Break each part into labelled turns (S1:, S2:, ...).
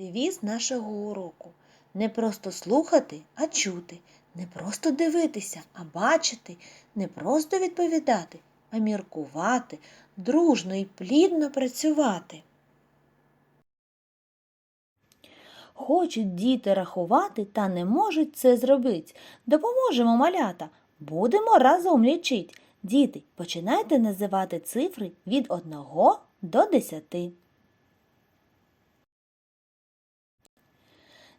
S1: Девіз нашого уроку не просто слухати, а чути, не просто дивитися, а бачити, не просто відповідати, а міркувати, дружно і плідно працювати. Хочуть діти рахувати та не можуть це зробити. Допоможемо малята. Будемо разом лічить. Діти, починайте називати цифри від 1 до 10.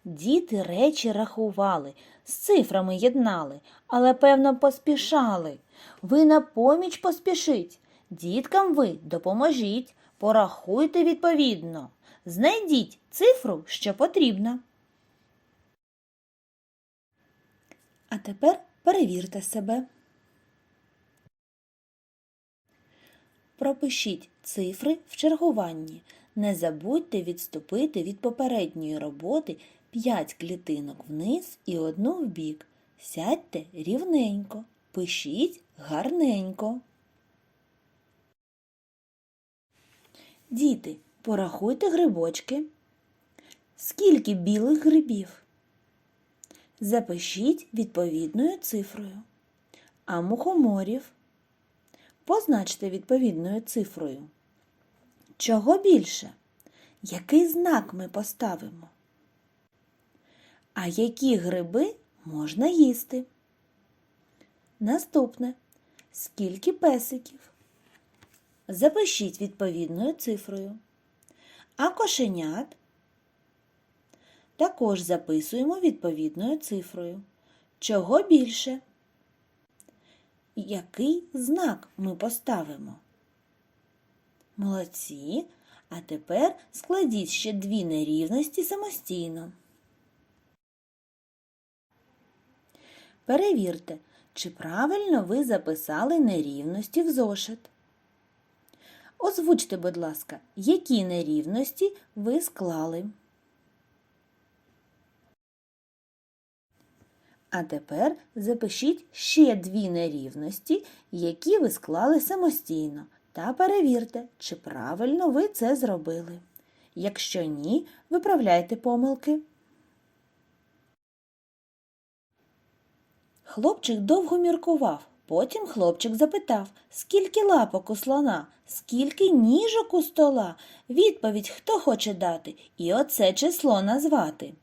S1: Діти речі рахували, з цифрами єднали, але, певно, поспішали. Ви на поміч поспішіть. Діткам ви допоможіть, порахуйте відповідно. Знайдіть цифру, що потрібно. А тепер перевірте себе. Пропишіть цифри в чергуванні. Не забудьте відступити від попередньої роботи 5 клітинок вниз і одну вбік. Сядьте рівненько, пишіть гарненько. Діти, порахуйте грибочки. Скільки білих грибів? Запишіть відповідною цифрою. А мухоморів позначте відповідною цифрою. Чого більше? Який знак ми поставимо? А які гриби можна їсти? Наступне. Скільки песиків? Запишіть відповідною цифрою. А кошенят також записуємо відповідною цифрою. Чого більше? Який знак ми поставимо? Молодці. А тепер складіть ще дві нерівності самостійно. Перевірте, чи правильно ви записали нерівності в зошит. Озвучте, будь ласка, які нерівності ви склали. А тепер запишіть ще дві нерівності, які ви склали самостійно, та перевірте, чи правильно ви це зробили. Якщо ні, виправляйте помилки. Хлопчик довго міркував. Потім хлопчик запитав, скільки лапок у слона, скільки ніжок у стола. Відповідь хто хоче дати і оце число назвати.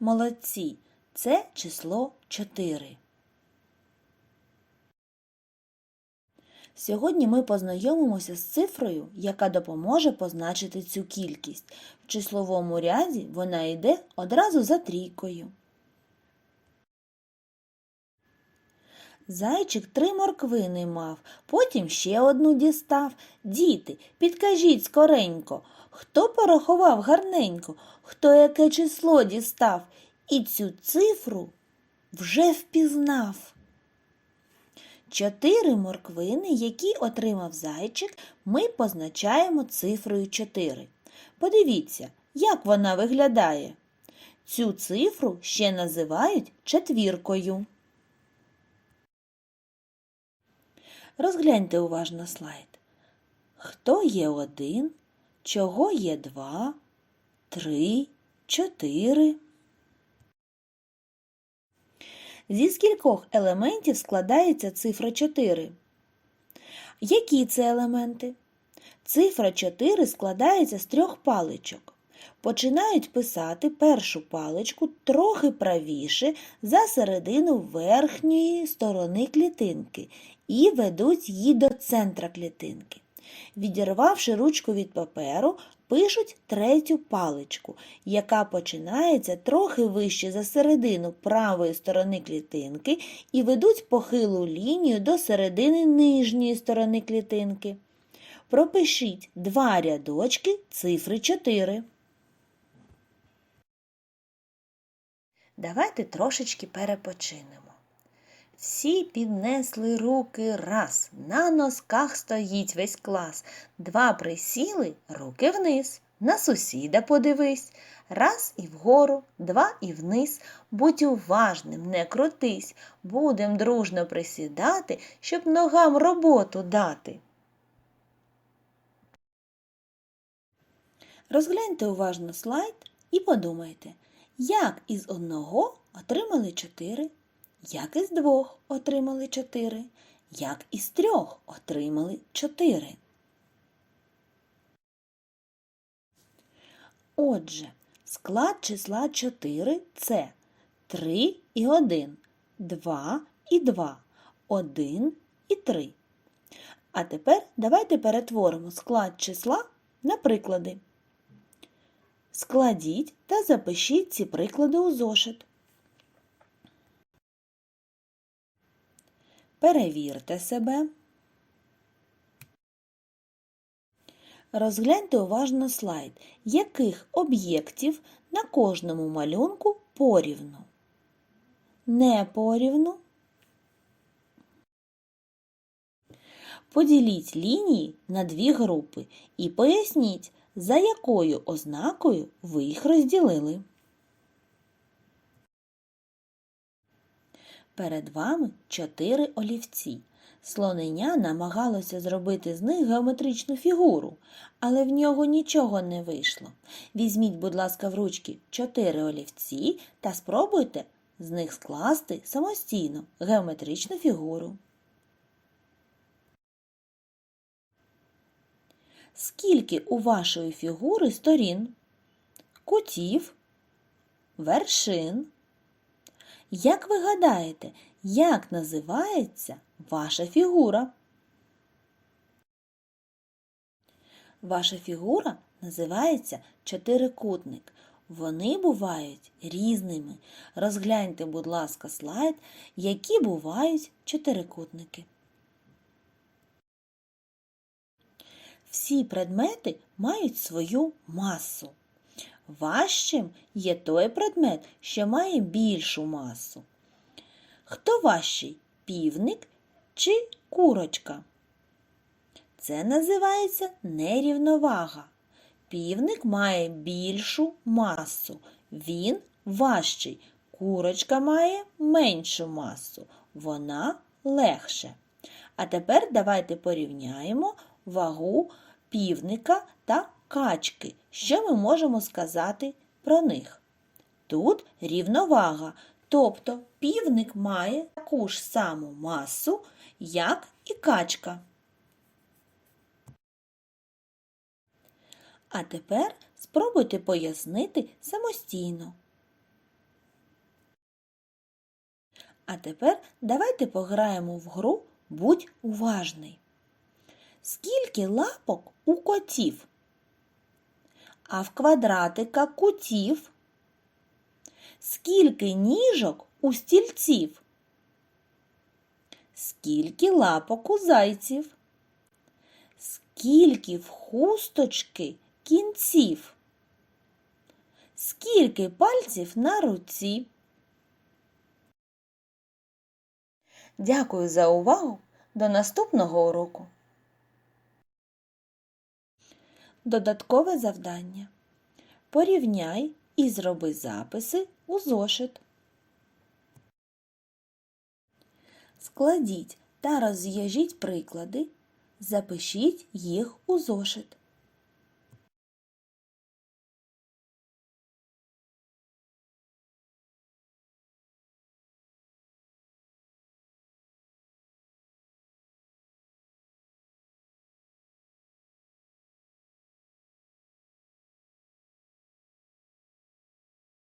S1: Молодці, це число 4. Сьогодні ми познайомимося з цифрою, яка допоможе позначити цю кількість. В числовому ряді вона йде одразу за трійкою. Зайчик три морквини мав, потім ще одну дістав. Діти, підкажіть скоренько, хто порахував гарненько, хто яке число дістав, і цю цифру вже впізнав. Чотири морквини, які отримав зайчик, ми позначаємо цифрою 4. Подивіться, як вона виглядає. Цю цифру ще називають четвіркою. Розгляньте уважно слайд. Хто є один, чого є два, три, чотири. Зі скількох елементів складається цифра 4? Які це елементи? Цифра 4 складається з трьох паличок. Починають писати першу паличку трохи правіше за середину верхньої сторони клітинки і ведуть її до центра клітинки. Відірвавши ручку від паперу, пишуть третю паличку, яка починається трохи вище за середину правої сторони клітинки і ведуть похилу лінію до середини нижньої сторони клітинки. Пропишіть два рядочки цифри 4. Давайте трошечки перепочинемо. Всі піднесли руки раз, на носках стоїть весь клас. Два присіли, руки вниз, на сусіда подивись. Раз і вгору, два і вниз. Будь уважним, не крутись. Будем дружно присідати, щоб ногам роботу дати. Розгляньте уважно слайд і подумайте, як із одного отримали 4, як із двох отримали 4, як із трьох отримали 4. Отже, склад числа 4 це 3 і 1, 2 і 2, 1 і 3. А тепер давайте перетворимо склад числа на приклади. Складіть та запишіть ці приклади у зошит. Перевірте себе. Розгляньте уважно слайд, яких об'єктів на кожному малюнку порівну. Не порівну. Поділіть лінії на дві групи і поясніть, за якою ознакою ви їх розділили. Перед вами чотири олівці. Слоненя намагалося зробити з них геометричну фігуру, але в нього нічого не вийшло. Візьміть, будь ласка, в ручки чотири олівці та спробуйте з них скласти самостійно геометричну фігуру. Скільки у вашої фігури сторін, кутів, вершин? Як ви гадаєте, як називається ваша фігура? Ваша фігура називається чотирикутник. Вони бувають різними. Розгляньте, будь ласка, слайд, які бувають чотирикутники. Всі предмети мають свою масу. Важчим є той предмет, що має більшу масу. Хто важчий півник чи курочка? Це називається нерівновага. Півник має більшу масу. Він важчий. Курочка має меншу масу. Вона легше. А тепер давайте порівняємо вагу півника та качки. Що ми можемо сказати про них? Тут рівновага, тобто півник має таку ж саму масу, як і качка. А тепер спробуйте пояснити самостійно. А тепер давайте пограємо в гру Будь уважний. Скільки лапок у котів? А в квадратика кутів? Скільки ніжок у стільців? Скільки лапок у зайців? Скільки в хусточки кінців? Скільки пальців на руці? Дякую за увагу. До наступного уроку. Додаткове завдання. Порівняй і зроби записи у зошит. Складіть та роз'яжіть приклади, запишіть їх у зошит.